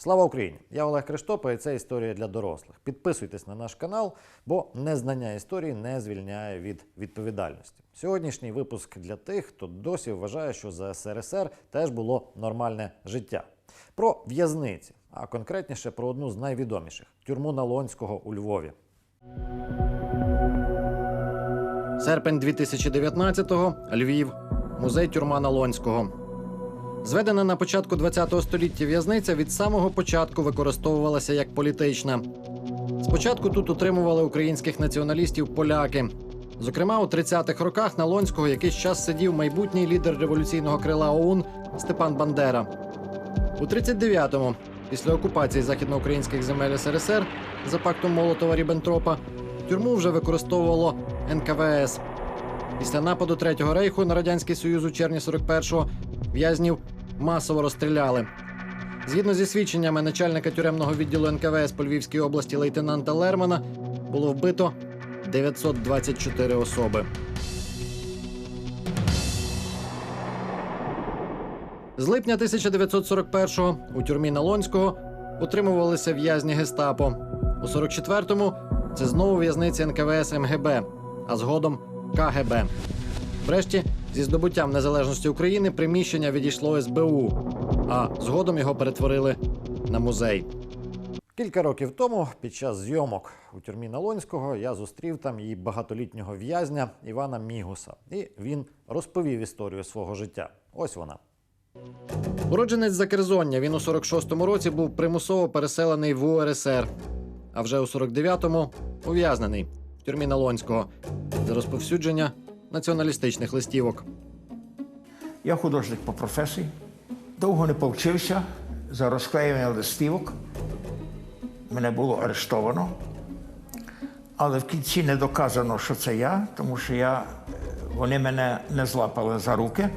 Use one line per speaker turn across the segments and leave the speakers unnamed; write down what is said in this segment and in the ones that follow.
Слава Україні! Я Олег Криштопа, і це історія для дорослих. Підписуйтесь на наш канал, бо незнання історії не звільняє від відповідальності. Сьогоднішній випуск для тих, хто досі вважає, що за СРСР теж було нормальне життя. Про в'язниці, а конкретніше про одну з найвідоміших тюрму Налонського у Львові. Серпень 2019-го, Львів, музей тюрма Налонського. Зведена на початку ХХ століття в'язниця від самого початку використовувалася як політична. Спочатку тут утримували українських націоналістів поляки. Зокрема, у 30-х роках на Лонського якийсь час сидів майбутній лідер революційного крила ОУН Степан Бандера. У 39-му, після окупації західноукраїнських земель СРСР за пактом Молотова Ріббентропа, тюрму вже використовувало НКВС. Після нападу Третього рейху на радянський союз у червні 41-го в'язнів масово розстріляли. Згідно зі свідченнями начальника тюремного відділу НКВС по Львівській області лейтенанта Лермана, було вбито 924 особи. З липня 1941-го у тюрмі Налонського утримувалися в'язні гестапо. У 44-му це знову в'язниці НКВС МГБ, а згодом КГБ. Врешті, зі здобуттям незалежності України приміщення відійшло СБУ, а згодом його перетворили на музей. Кілька років тому, під час зйомок у тюрмі Налонського, я зустрів там її багатолітнього в'язня Івана Мігуса, і він розповів історію свого життя. Ось вона. Уродженець Закерзоння. Він у 46-му році був примусово переселений в УРСР, а вже у 49-му ув'язнений в тюрмі Налонського за розповсюдження націоналістичних листівок.
Я художник по професії. Довго не повчився за розклеювання листівок. Мене було арештовано. Але в кінці не доказано, що це я, тому що я, вони мене не злапали за руки,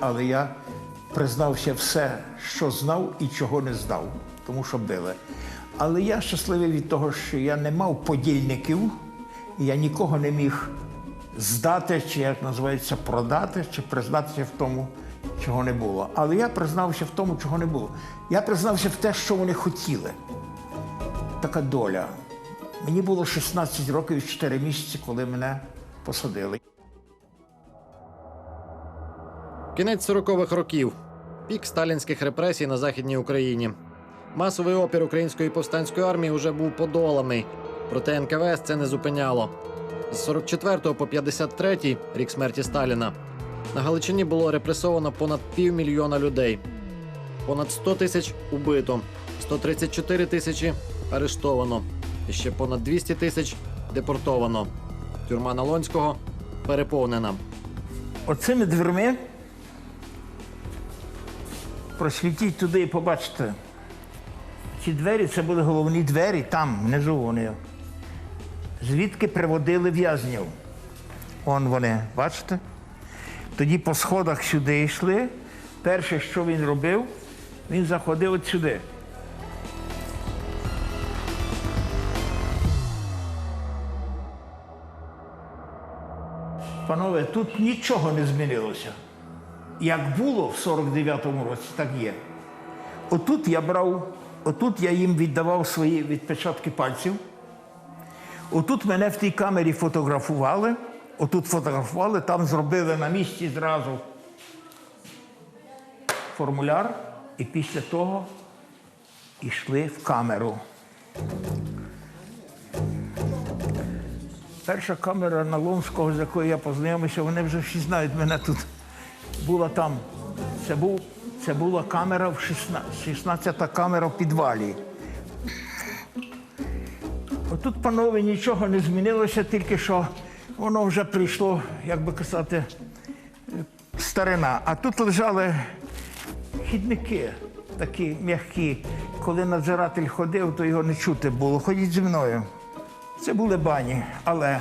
але я признався все, що знав і чого не знав, тому що били. Але я щасливий від того, що я не мав подільників, і я нікого не міг здати, чи як називається, продати, чи признатися в тому, чого не було. Але я признався в тому, чого не було. Я признався в те, що вони хотіли. Така доля. Мені було 16 років і 4 місяці, коли мене посадили.
Кінець 40-х років. Пік сталінських репресій на Західній Україні. Масовий опір української повстанської армії вже був подоланий, проте НКВС це не зупиняло. З 44 по 53 рік смерті Сталіна на Галичині було репресовано понад півмільйона людей, понад 100 тисяч убито, 134 тисячі арештовано, і ще понад 200 тисяч депортовано. Тюрма Налонського переповнена.
Оцими дверми просвітіть туди і побачите. Ці двері це були головні двері, там, внизу вони. Звідки приводили в'язнів. Он вони, бачите? Тоді по сходах сюди йшли. Перше, що він робив, він заходив от сюди. Панове, тут нічого не змінилося. Як було в 49-му році, так є. Отут я брав, отут я їм віддавав свої відпечатки пальців. Отут мене в тій камері фотографували, отут фотографували, там зробили на місці зразу формуляр, і після того йшли в камеру. Перша камера Наломського, з якою я познайомився, вони вже всі знають мене тут. Була там. Це, був, це була камера в 16, 16-та камера в підвалі. Отут, панове, нічого не змінилося, тільки що воно вже прийшло, як би казати, старина. А тут лежали хідники такі м'які. Коли надзиратель ходив, то його не чути було. Ходіть зі мною. Це були бані. Але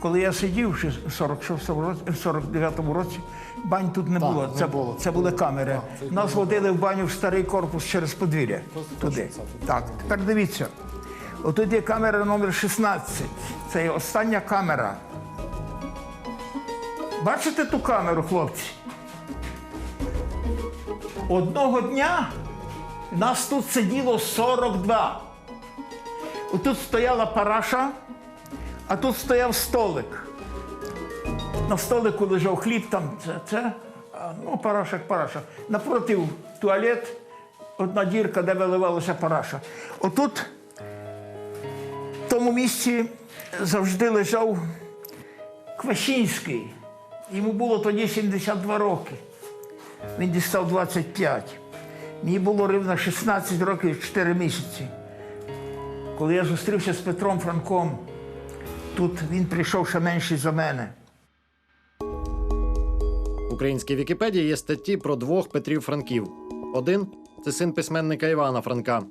коли я сидів ще в 46-му році, в 49-му році, бань тут не було.
не
Це,
було.
це були камери. Нас водили в баню в старий корпус через подвір'я. Туди. Так, тепер дивіться. Отут є камера номер 16. Це є остання камера. Бачите ту камеру, хлопці? Одного дня Нас тут сиділо 42. Отут стояла параша, а тут стояв столик. На столику лежав хліб, там це, це ну, параша параша. Напротив туалет, одна дірка, де виливалася параша. Отут, тому місці, завжди лежав Квашинський. Йому було тоді 72 роки. Він дістав 25. Мені було рівно 16 років 4 місяці. Коли я зустрівся з Петром Франком, тут він прийшов ще менший за мене.
В українській Вікіпедії є статті про двох Петрів Франків. Один це син письменника Івана Франка.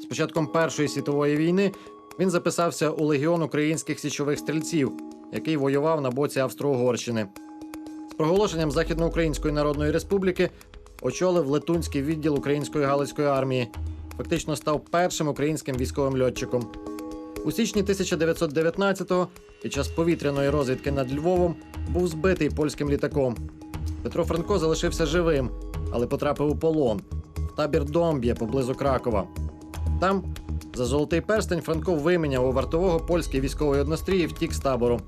З початком Першої світової війни він записався у легіон українських січових стрільців, який воював на боці Австро-Угорщини. З проголошенням Західноукраїнської Народної Республіки очолив Летунський відділ Української Галицької армії. Фактично став першим українським військовим льотчиком. У січні 1919-го під час повітряної розвідки над Львовом був збитий польським літаком. Петро Франко залишився живим, але потрапив у полон в табір Домб'є поблизу Кракова. Там за золотий перстень Франко виміняв у вартового польський військовий однострій втік з табору.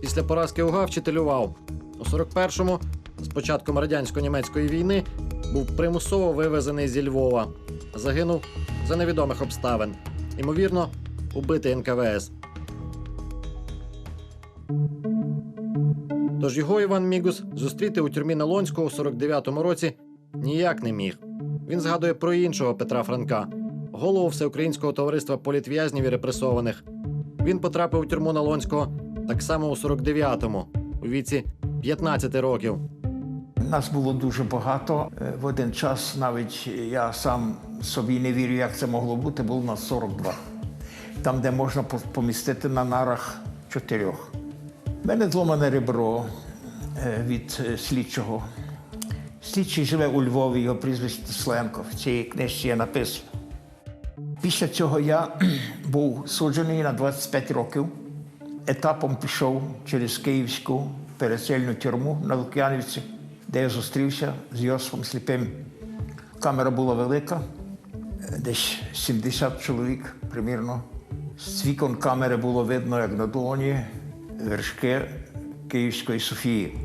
Після поразки УГА вчителював. У 41-му, з початком радянсько-німецької війни, був примусово вивезений зі Львова. Загинув за невідомих обставин. Ймовірно, убитий НКВС. Тож його Іван Мігус зустріти у тюрмі Налонського у 49-му році ніяк не міг. Він згадує про іншого Петра Франка, голову Всеукраїнського товариства політв'язнів і репресованих. Він потрапив у тюрму Налонського так само у 49-му, у віці 15 років.
Нас було дуже багато. Е, В один час навіть я сам собі не вірю, як це могло бути, було нас 42. Там, де можна помістити на нарах чотирьох. У мене зломане ребро е, від е, слідчого. Слідчий живе у Львові, його прізвище Тесленко. В цій книжці є написано. Після цього я був суджений на 25 років. Етапом пішов через Київську пересильну тюрму на Лук'янівці, де я зустрівся з Йосифом Сліпим. Камера була велика, е, десь 70 чоловік примірно. З вікон камери було видно, як на долоні вершки Київської Софії.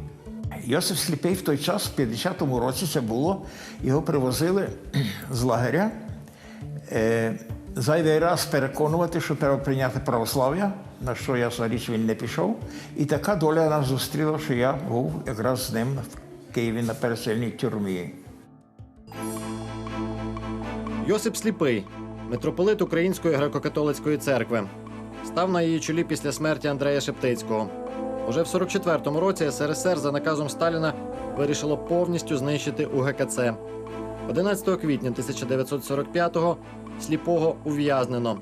Йосиф Сліпий в той час, в 50-му році, це було, його привозили з лагеря. Е, зайвий раз переконувати, що треба прийняти православ'я, на що ясна річ він не пішов. І така доля нас зустріла, що я був якраз з ним в Києві на пересильній тюрмі.
Йосип Сліпий, митрополит Української греко-католицької церкви, став на її чолі після смерті Андрея Шептицького. Уже в 44-му році СРСР за наказом Сталіна вирішило повністю знищити УГКЦ. 11 квітня 1945-го сліпого ув'язнено.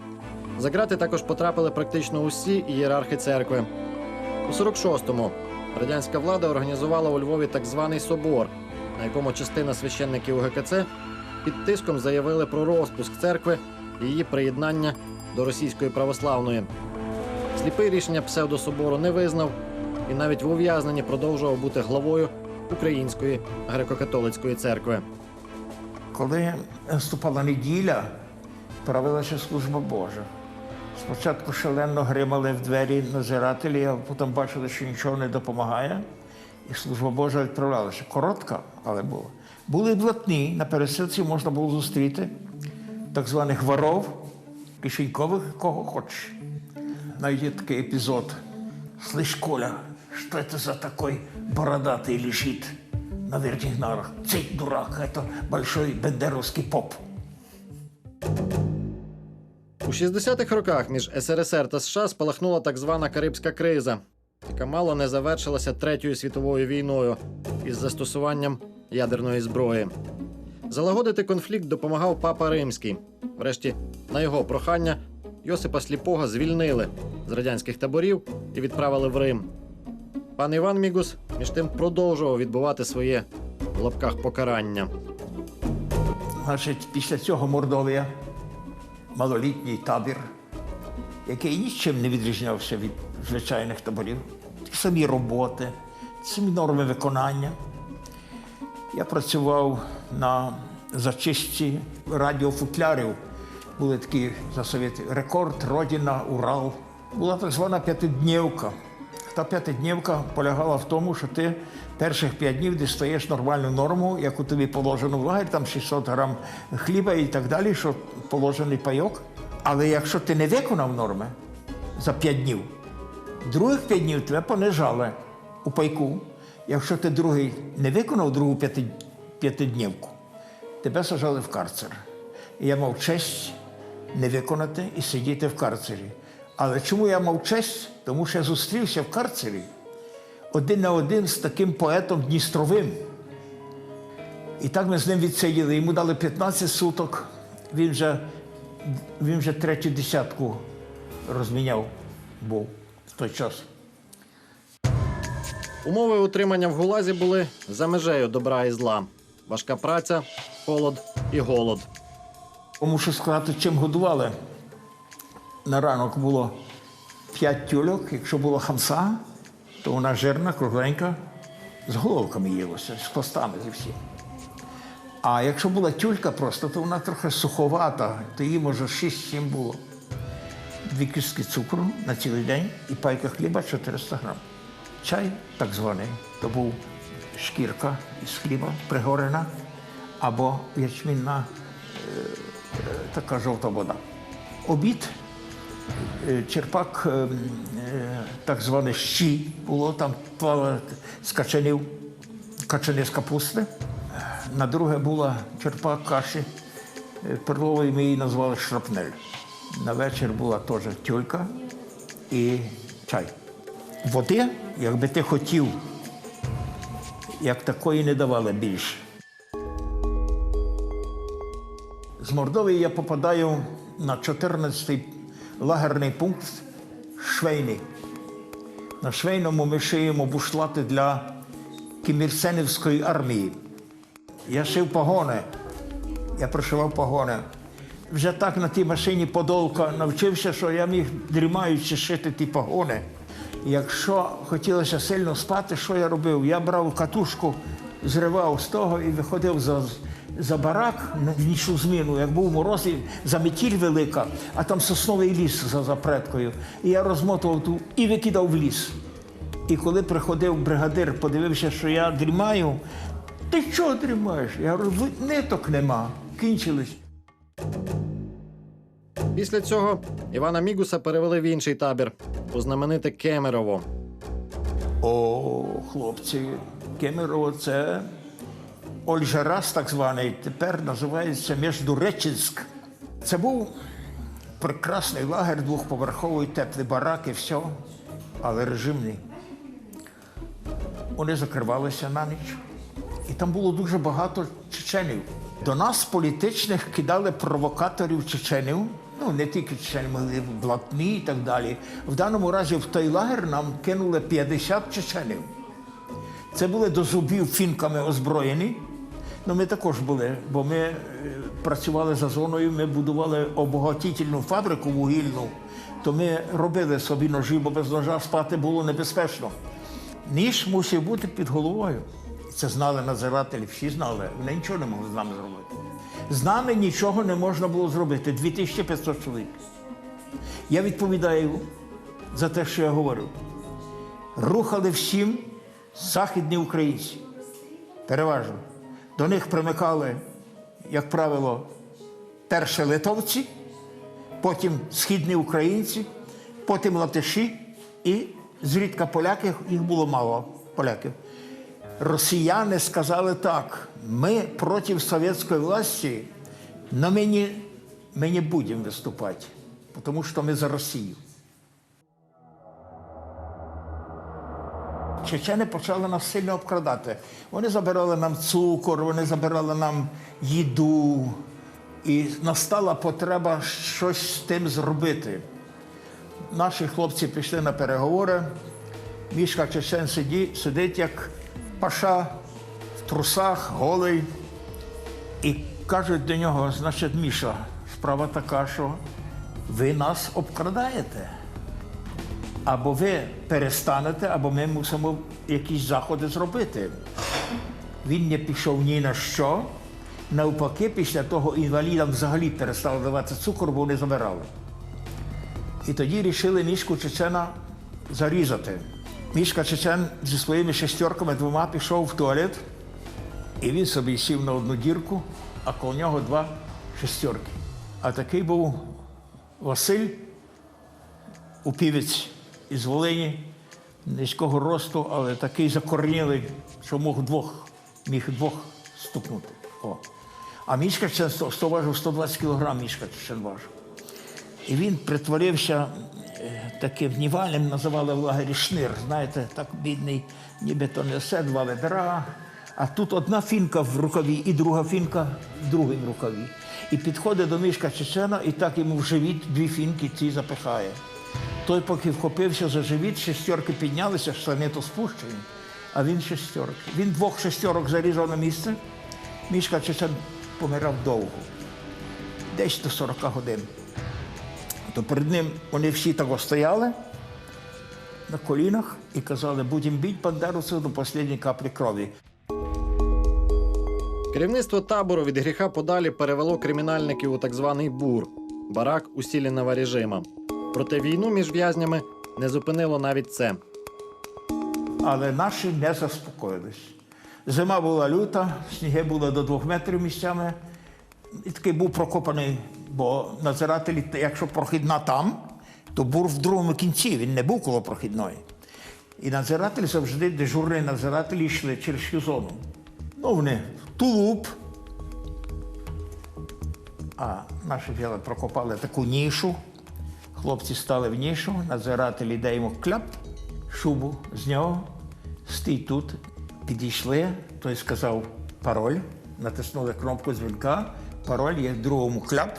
За ґрати також потрапили практично усі ієрархи церкви. У 46-му радянська влада організувала у Львові так званий собор, на якому частина священників УГКЦ під тиском заявили про розпуск церкви і її приєднання до російської православної. Сліпий рішення псевдособору не визнав і навіть в ув'язненні продовжував бути главою Української греко-католицької церкви.
Коли наступала неділя, правилася служба Божа. Спочатку шалено гримали в двері назирателі, а потім бачили, що нічого не допомагає. І служба Божа відправлялася. Коротка, але була. Були блатні, на пересилці можна було зустріти так званих воров, кишенькових, кого хочеш. Навіть є такий епізод. Слышь, Коля, что это за такой бородатый лежит На верхних нарах? Цей дурак, это большой бендеровский поп.
У 60-х роках між СРСР та США спалахнула так звана Карибська криза, яка мало не завершилася Третьою світовою війною із застосуванням ядерної зброї. Залагодити конфлікт допомагав папа Римський. Врешті, на його прохання, Йосипа Сліпого звільнили з радянських таборів і відправили в Рим. Пан Іван Мігус між тим продовжував відбувати своє в лапках покарання.
Значить, після цього Мордовія, малолітній табір, який нічим не відрізнявся від звичайних таборів. Ті самі роботи, самі норми виконання. Я працював на зачистці радіофутлярів. Були такі за совєтів рекорд, Родина, Урал. Була так звана п'ятиднівка. Та п'ятиднівка полягала в тому, що ти перших п'ять днів дістаєш нормальну норму, яку тобі положено в лагерь, там 600 грам хліба і так далі, що положений пайок. Але якщо ти не виконав норми за п'ять днів, других п'ять днів тебе понижали у пайку. Якщо ти другий не виконав другу п'яти, п'ятиднівку, тебе сажали в карцер. І я мав честь не виконати і сидіти в карцері. Але чому я мав честь? Тому що я зустрівся в карцері один на один з таким поетом Дністровим. І так ми з ним відсиділи. Йому дали 15 суток. Він вже, він вже третю десятку розміняв був в той час.
Умови утримання в ГУЛАЗі були за межею добра і зла. Важка праця, холод і голод.
Мушу сказати, чим годували. На ранок було 5 тюльок. Якщо була хамса, то вона жирна, кругленька, з головками їлося, з хвостами зі всім. А якщо була тюлька просто, то вона трохи суховата, то її, може, 6-7 було. Дві кістки цукру на цілий день і пайка хліба 400 грам. Чай, так званий, то був шкірка із хліба пригорена або ячмінна така жовта вода. Обід, е, черпак, е, е, так зване щі було, там плавали з качанів, качани з капусти. На друге була черпак каші е, перлової, ми її назвали шрапнель. На вечір була теж тюлька і чай. Води, якби ти хотів, як такої не давали більше. З Мордовії я попадаю на 14-й лагерний пункт Швейний. На Швейному ми шиємо бушлати для Кімірсенівської армії. Я шив погони, я пришивав погони. Вже так на тій машині подолка навчився, що я міг дрімаючи шити ті погони. Якщо хотілося сильно спати, що я робив? Я брав катушку, зривав з того і виходив за, за барак на нічну зміну. Як був мороз, і заметіль велика, а там сосновий ліс за запредкою. І я розмотував ту і викидав в ліс. І коли приходив бригадир, подивився, що я дрімаю, ти чого дрімаєш? Я говорю, «Ви- ниток нема, кінчились.
Після цього Івана Мігуса перевели в інший табір у знамените Кемерово.
О, хлопці, Кемерово це Ольжерас, так званий, тепер називається Міждуреченськ. Це був прекрасний лагер, двохповерховий, теплий барак і все, але режимний. Вони закривалися на ніч. І там було дуже багато чеченів. До нас політичних кидали провокаторів чеченів. Ну, не тільки чечені, могли блатні і так далі. В даному разі в той лагер нам кинули 50 чеченів. Це були до зубів фінками озброєні. Ну, ми також були, бо ми е, працювали за зоною, ми будували обогатительну фабрику вугільну, то ми робили собі ножі, бо без ножа спати було небезпечно. Ніж мусив бути під головою. Це знали надзирателі, всі знали, вони нічого не могли з нами зробити. З нами нічого не можна було зробити. 2500 чоловік. Я відповідаю за те, що я говорю. Рухали всім західні українці. Переважно. До них примикали, як правило, перші литовці, потім східні українці, потім латиші і зрідка поляки, їх було мало поляків. Росіяни сказали так: ми проти совєтської власті, але ми не, ми не будемо виступати, тому що ми за Росію. Чечени почали нас сильно обкрадати. Вони забирали нам цукор, вони забирали нам їду. І настала потреба щось з тим зробити. Наші хлопці пішли на переговори. Мішка Чечен сидить як паша в трусах, голий. І кажуть до нього, значить, Міша, справа така, що ви нас обкрадаєте. Або ви перестанете, або ми мусимо якісь заходи зробити. Він не пішов ні на що. Навпаки, після того інвалідам взагалі перестали давати цукор, бо вони замирали. І тоді вирішили мішку Чечена зарізати. Мішка Чечен зі своїми шестерками двома пішов в туалет, і він собі сів на одну дірку, а коло нього два шестерки. А такий був Василь, упівець із Волині, низького росту, але такий закорнілий, що мог двох, міг двох стукнути. О. А мішка Чечен 100 100 важив 120 кг мішка важив. І він притворився е, таким гнівальним, називали в лагері шнир. Знаєте, так бідний, нібито несе два ведра. А тут одна фінка в рукаві і друга фінка в другому рукаві. І підходить до мішка Чечена і так йому в живіт дві фінки ці запихає. Той, поки вхопився за живіт, шестерки піднялися, штани то спущені, а він шестерки. Він двох шестерок зарізав на місце. Мішка Чечен помирав довго, десь до 40 годин то перед ним вони всі так стояли на колінах і казали, будемо бити бандеровців до останньої каплі крові.
Керівництво табору від гріха подалі перевело кримінальників у так званий бур барак усіленого режима. Проте війну між в'язнями не зупинило навіть це.
Але наші не заспокоїлись. Зима була люта, сніги було до двох метрів місцями. І такий був прокопаний, бо надзирателі, якщо прохідна там, то бур в другому кінці, він не був коло прохідної. І надзирателі завжди дежурні надзирателі йшли через цю зону. Ну, вони тулуп. А наші взяли, прокопали таку нішу. Хлопці стали в нішу, надзирателі дає йому кляп, шубу з нього, стій тут. Підійшли, той сказав пароль, натиснули кнопку дзвінка, пароль є другому кляп.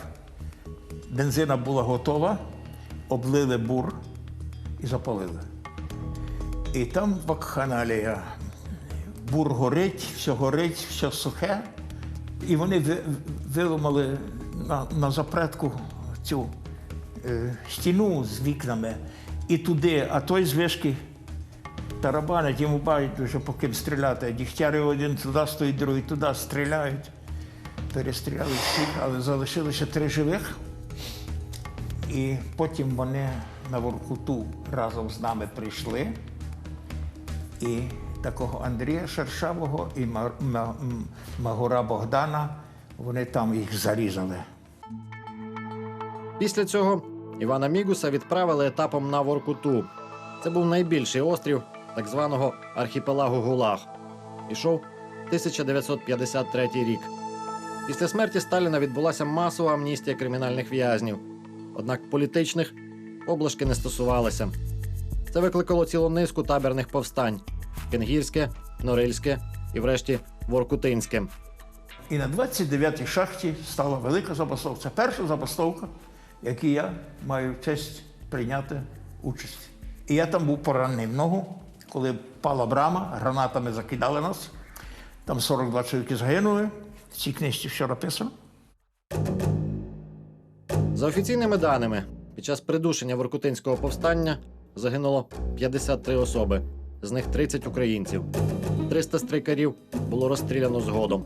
Бензина була готова, облили бур і запалили. І там вакханалія. Бур горить, все горить, все сухе. І вони ви- виламали на, на запретку цю стіну з вікнами і туди, а той з вишки тарабанить, йому байдуже по ким стріляти. Дігтяри один туди стоїть, другий туди стріляють. Перестріляли всіх, але залишилося три живих. І потім вони на Воркуту разом з нами прийшли. І такого Андрія Шершавого і Ма- Ма- Магура Богдана вони там їх зарізали.
Після цього Івана Мігуса відправили етапом на Воркуту. Це був найбільший острів так званого архіпелагу Гулаг. Ішов 1953 рік. Після смерті Сталіна відбулася масова амністія кримінальних в'язнів. Однак політичних облашки не стосувалися. Це викликало цілу низку табірних повстань: Кенгірське, Норильське і, врешті, Воркутинське.
І на 29-й шахті стала велика забастовка. Це перша забастовка, в якій я маю честь прийняти участь. І я там був поранений в ногу, коли пала брама, гранатами закидали нас. Там 42 чоловіки загинули. В цій книжці все написано.
За офіційними даними, під час придушення Воркутинського повстання загинуло 53 особи, з них 30 українців. 300 стрейкарів було розстріляно згодом.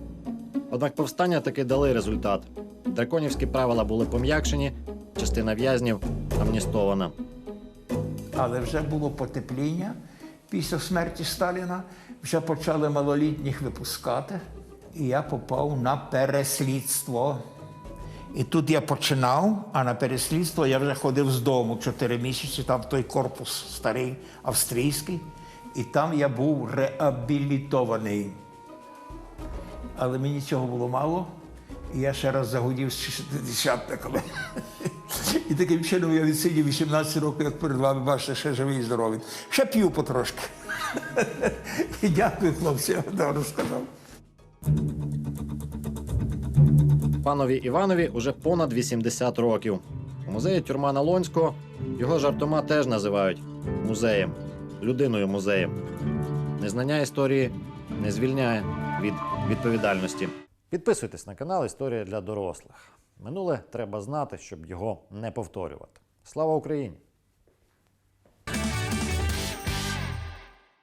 Однак повстання таки дали результат. Драконівські правила були пом'якшені, частина в'язнів амністована.
Але вже було потепління після смерті Сталіна. Вже почали малолітніх випускати. І я попав на переслідство. І тут я починав, а на переслідство я вже ходив з дому 4 місяці, там той корпус старий австрійський, і там я був реабілітований. Але мені цього було мало. І я ще раз загудів з шістдесятниками. І таким чином я відсидів 18 років, як перед вами бачите, ще живий і здоровий. Ще п'ю потрошки. І дякую, хлопці, я розказав.
Панові Іванові уже понад 80 років. У музеї тюрма Налонського його жартома теж називають музеєм, людиною музеєм. Незнання історії не звільняє від відповідальності. Підписуйтесь на канал Історія для дорослих. Минуле треба знати, щоб його не повторювати. Слава Україні!